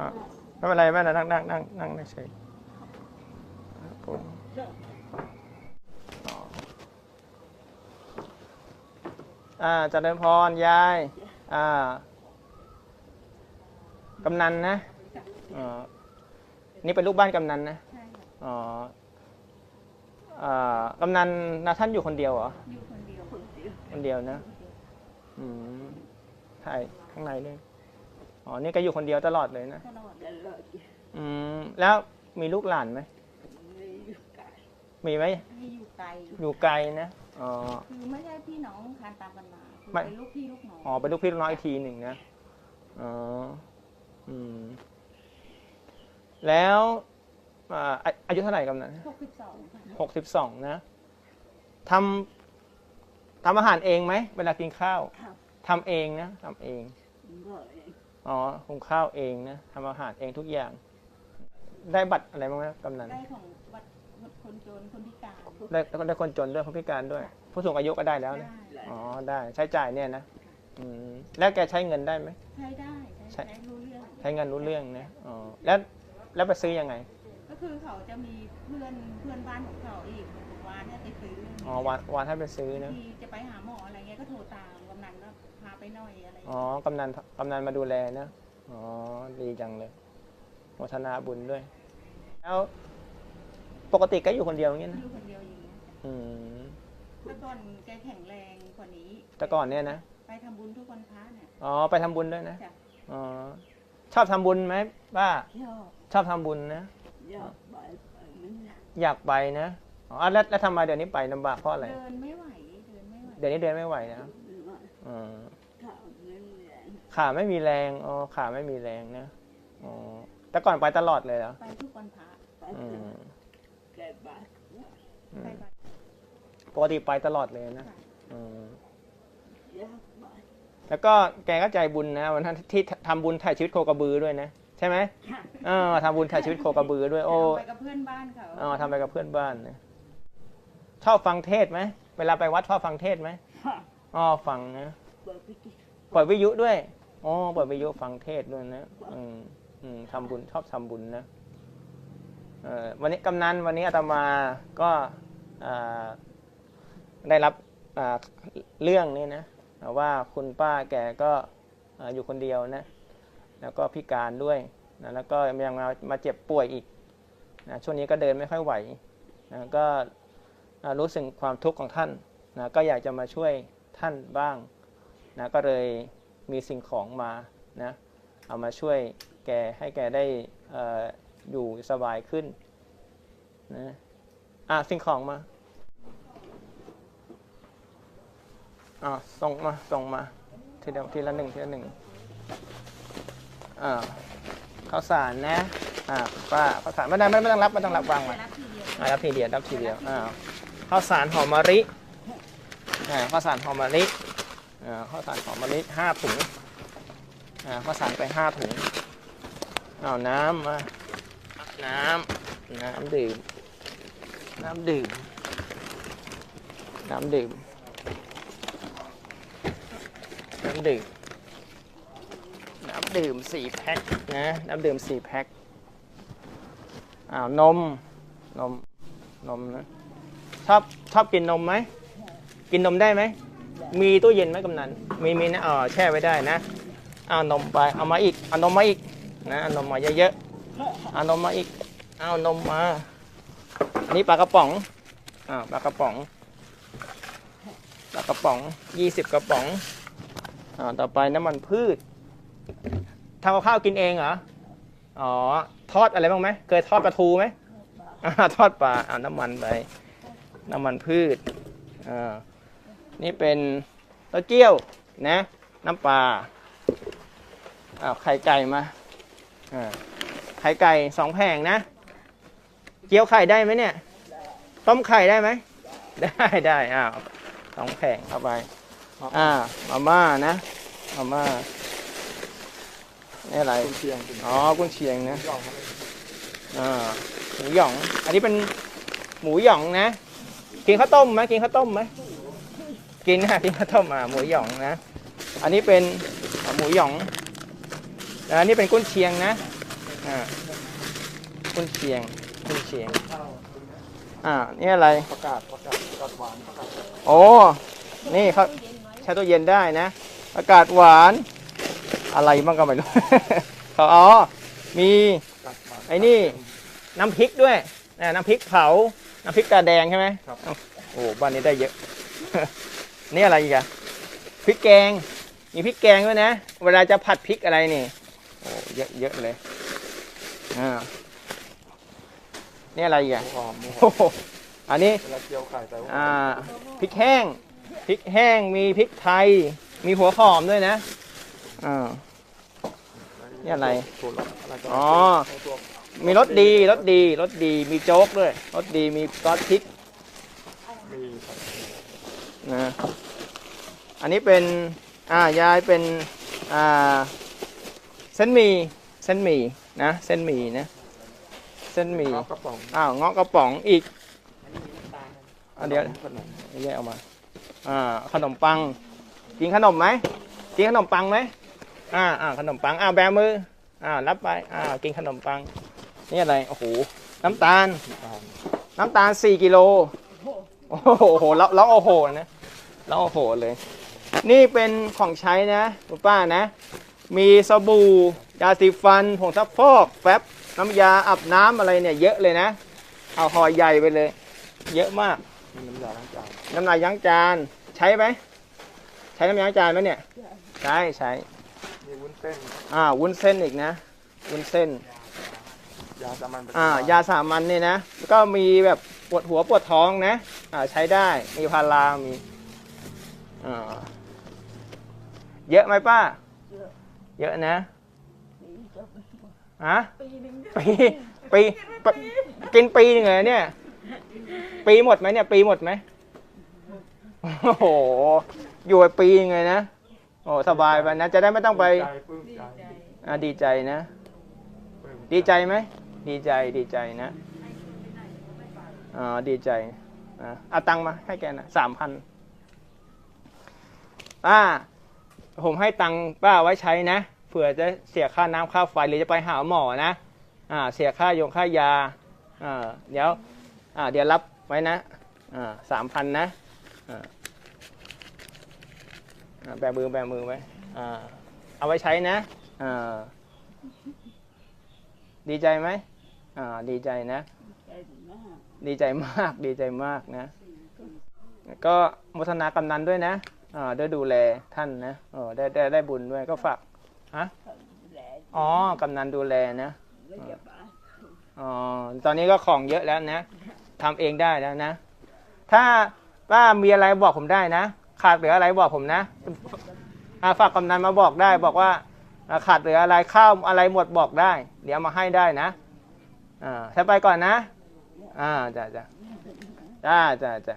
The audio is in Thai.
อ่าไม่เป็นไรไม่เป็นไรนั่งนั่งนั่งนั่งเฉยครับผมอ๋ออ่าเจริญพรยาย อ่ากำนันนะอ๋อนี่เป็นลูกบ้านกำนันนะใช่ค่ะอ๋ออ่ากำนันนะท่านอยู่คนเดียวเหรอ อยู่คนเดียว คนเดียวคนเดียวนะ อืมถ่ายข้างในด้วย อ๋อ นี่ก็อยู่คนเดียวตลอดเลยนะ ตลอดตลอดอืม แล้วมีลูกหลานไหมไม่อยู่ไกลมีไหม ให้อยู่ไกลอยู่ไกลนะ อ๋อ คือไม่ใช่พี่น้องคานตามกันมาคือไม่ เป็นลูกพี่ลูกน้องอ๋อเป็นลูกพี่ลูกน้องอีกทีหนึ่งนะ อ๋อ อืม แล้วอ่าอาอายุเท่าไหร่กำนัน หกสิบสองค่ะหกสิบสองนะทำทำอาหารเองไหม เวลากินข้าวครับทำเองนะทำเองก็เอง อ๋อหุงข้าวเองนะทำอาหารเองทุกอย่าง ได้บัตรอะไรบ้างไหมกำนันได้ของวัดคนจนคนพิการได้แล้วก็ได้คนจนด้วยคนพิการด้วย ผู้สูงอายุก็ได้แล้วได้นะอ๋อได้ใช้จ่ายเนี่ยนะอืมแล้วแกใช้เงินได้ไหมใช้ได้ใช้ใช้ใช้รู้เรื่องใช้เงินรู้เรื่องนะอ๋อแล้วแล้วไปซื้อยังไง ก็คือเขาจะมีเพื่อนเพื่อนบ้านของเขาอีกวานเนี่ยไปซื้อ อ๋อวานวานให้ไปซื้อนะ ทีจะไปหาหมออะไรเงี้ยก็โทรตามกำนันก็พาไปหน่อยอะไรอ๋อ กำนัน กำนันมาดูแลนะ อ๋อ ดีจังเลยโมทนาบุญด้วย แล้ว ปกติก็อยู่คนเดียวอย่างเงี้ยนะ อยู่คนเดียวอย่างเงี้ยอืม แต่ก่อนแกแข็งแรงกว่านี้แต่ก่อนเนี่ยนะ ไปทำบุญทุกวันพระเนี่ยอ๋อ ไปทำบุญด้วยนะ จ้ะอ๋อ ชอบทำบุญไหมป้าชอบชอบทำบุญนะอยากไปไปมันนะอยากไปนะอ๋ อแล้วแล้วทำไมเดี๋ยวนี้ไปลำบากเพราะอะไร เดินไม่ไหวเดินไม่ไหวเดี๋ยวนี้เดินไม่ไหวนะไม่ว่าอ๋อข้าวเงินแรงขาไม่มีแรง อ๋อ ขาไม่มีแรงนะ อ๋อ แต่ก่อนไปตลอดเลยเหรอ ไปทุกวันพระไปอืเจอมแก่บ้านอืไปมวัดปกติไปตลอดเลยนะค่ะอืมอยากไปแล้วก็แกก็ใจบุญนะวันนั้นที่ทำบุญถ่ายชีวิตโคกระบือด้วยนะ ใช่ไหมเออทำบุญถ่ายชีวิตโคกระบือด้วย โอ้ ไปกับเพื่อนบ้านเขาอ๋อทำไปกับเพื่อนบ้านนะ ชอบฟังเทศน์ไหมเวลาไปวัดชอบฟังเทศน์ไหมค่ะอ๋อฟังนะเปิดพิธีเปิดวิทยุด้วยอ๋อเปิดวิทยุฟังเทศน์ด้วยนะอืมอืมทำบุญชอบทำบุญนะเอ่อวันนี้กำนันวันนี้อาตมาก็อ่าได้รับอ่าเรื่องนี้นะว่าคุณป้าแกก็อ่าอยู่คนเดียวนะ แล้วก็พิการด้วยนะแล้วก็ยังมามาเจ็บป่วยอีกนะช่วงนี้ก็เดินไม่ค่อยไหวนะก็อ่า รู้สึกความทุกข์ของท่านนะก็อยากจะมาช่วยท่านบ้างนะก็เลยมีสิ่งของมานะเอามาช่วยแกให้แกได้ออยู่สบายขึ้นนะอะสิ่งของมาอะส่งมาส่งมาทีเดียวทีละหนึ่งทีละหนึ่งอ่าข้าวสารนะอ่าป้าข้าวสารไม่ได้ไม่ต้องรับไม่ต้องรับวางไปไว้รับทีเดียวอ่ารับทีเดียวรับทีเดียวอ่า ข้าวสารหอมมะลิอ่าข้าวสารหอมมะลิอ่าข้าวสารหอมมะลิห้าถุงอ่าข้าวสารไปห้าถุงเอาน้ำมาน้ำน้ำดื่ม น้ำดื่ม น้ำดื่ม น้ำดื่ม น้ำดื่มสี่แพ็คนะ น้ำดื่มสี่แพ็คอ้าวนม นม นมนะ ชอบชอบกินนมไหม กินนมได้ไหม มีตู้เย็นไหมกำนัน มีมีนะเออแช่ไว้ได้นะ เอานมไป เอามาอีก เอานมมาอีกนะเอานมมาเยอะๆ เอานมมาอีก เอานมมา อันนี้ปลากระป๋อง อ่าปลากระป๋อง ปลากระป๋องยี่สิบกระป๋อง อ่า ต่อไปน้ำมันพืชทำกับข้าวกินเองเหรอ อ๋อ ทอดอะไรบ้างไหม เคยทอดปลาทูไหมทอดปลาเอาน้ำมันไป น้ำมันพืชอ่านี่เป็นเต้าเจี้ยวนะ น้ำปลาอ้าวไข่ไก่มาอ่าไข่ไก่สองแผงนะ เจียวไข่ได้ไหมเนี่ย ต้มไข่ได้ไหม ได้ได้อ้าวสองแผงเข้าไปอ่ามาม่านะมาม่านี่อะไรเชียงเป็นอ๋อกุนเชียงนะย่องครับอ่าหมูหยอง อันนี้เป็นหมูหยองนะ กินข้าวต้มไหมกินข้าวต้มไหมกินนะกินข้าวต้มอะหมูหยองนะ อันนี้เป็นหมูหยองแล้วอันนี้เป็นกุนเชียงนะอ่ากุนเชียงกุนเชียงอ่านี่อะไรประกาศประกาศประกาศหวานประกาศโอ้นี่เขาใช้ตู้เย็นได้นะอากาศหวานอะไรบ้างก็ไม่รู้เขาอ๋อมีประกาศหวานไอ้นี่น้ำพริกด้วยนะน้ำพริกเผา น้ำพริกตาแดงใช่ไหมครับ โอ้บ้านนี้ได้เยอะ นี่อะไรอีกอะพริกแกง มีพริกแกงด้วยนะ เวลาจะผัดพริกอะไรนี่ โอ้เยอะเยอะเลยอ่านี่อะไรอีกอะหมูหอมหมูหอโอ้มโหอันนี้เวลาเจียวไข่ใส่หัวอ่าพริกแห้งพริกแห้งมีพริกไทย มีหัวหอมด้วยนะอ่านี่อะไร ถั่วอะไรก็อ๋อ ตัว มีรสดีรสดีรสดีมีโจ๊กด้วยรสดีมีซอสพริกมีใส่นะอันนี้เป็นอ่ายายเป็นอ่าเส้นหมี่เส้นหมี่นะเส้นหมี่นะเส้นหมี่ข้าวกระป๋องอ้าวเงาะกระป๋องอีกอันเดียวขนมแยกออกมาอ่าขนมปัง กินขนมไหมกินขนมปังไหมอ่าอ่าขนมปังอ่าแบมืออ่ารับไปอ่ากินขนมปัง นี่อะไร โอ้โห น้ำตาลอ่าน้ำตาล 4 กิโล โอ้โหแล้วแล้วโอ้โหนะแล้วโอ้โหเลย นี่เป็นของใช้นะคุณป้านะ มีสบู่ ยาสีฟัน ผงซักฟอก แฟบ น้ำยาอาบน้ำอะไรเนี่ยเยอะเลยนะ เอาห่อใหญ่ไปเลย เยอะมากมีน้ำยาล้างจาน น้ำลายล้างจาน ใช้ไหม ใช้น้ำยาล้างจานไหมเนี่ย ใช้ใช้มีวุ้นเส้น อ่า วุ้นเส้นอีกนะ วุ้นเส้น ยาสามัญประจำอ่าบ้นยาสามัญเนี่ยนะแล้วก็มีแบบปวดหัวปวดท้องนะอ่าใช้ได้มีพารามีอ่าเยอะไหมป้า เยอะนะฮะปีปีปะกินปีหนึ่งเลยเนี่ย ปีหมดไหมเนี่ย ปีหมดไหมโอ้โหอยู่ไปปีหนึงเลยนะโอ้สบายไปนะจะได้ไม่ต้องไปใจปลื้มใจอ่าดีใจนะ ปลื้มดีใจไหม ดีใจดีใจนะอ๋อดีใจอะเอาตังค์มาให้แกนะสามพันป้าผมให้ตังค์ป้าไว้ใช้นะเผื่อจะเสียค่าน้ำค่าไฟหรือจะไปหาหมอนะอ่าเสียค่ายงค่ายาอ่าเดี๋ยวอ่าเดี๋ยวรับไว้นะอ่าสามพันนะอ่าอ่าแบมือแบมือไว้อ่าเอาไว้ใช้นะอ่าดีใจไหม อ่าดีใจนะใจมากดีใจมากดีใจมากนะ ก็โมทนากำนันด้วยนะอ่าได้ดูแลท่านนะเออได้ได้ได้บุญด้วยก็ฝากฮะแหละอ๋อกำนันดูแลนะไม่จะบ้าอ๋อตอนนี้ก็ของเยอะแล้วนะทำเองได้แล้วนะ ถ้าป้ามีอะไรบอกผมได้นะขาดเหลืออะไรบอกผมนะอ่าฝากกำนันมาบอกได้ บอกว่าอ่าขาดเหลืออะไรข้าวอะไรหมดบอกได้ เดี๋ยวเอามาให้ได้นะ อ่าฉันไปก่อนนะ อ่าจ้ะจ้ะจ้าจ้าจ้า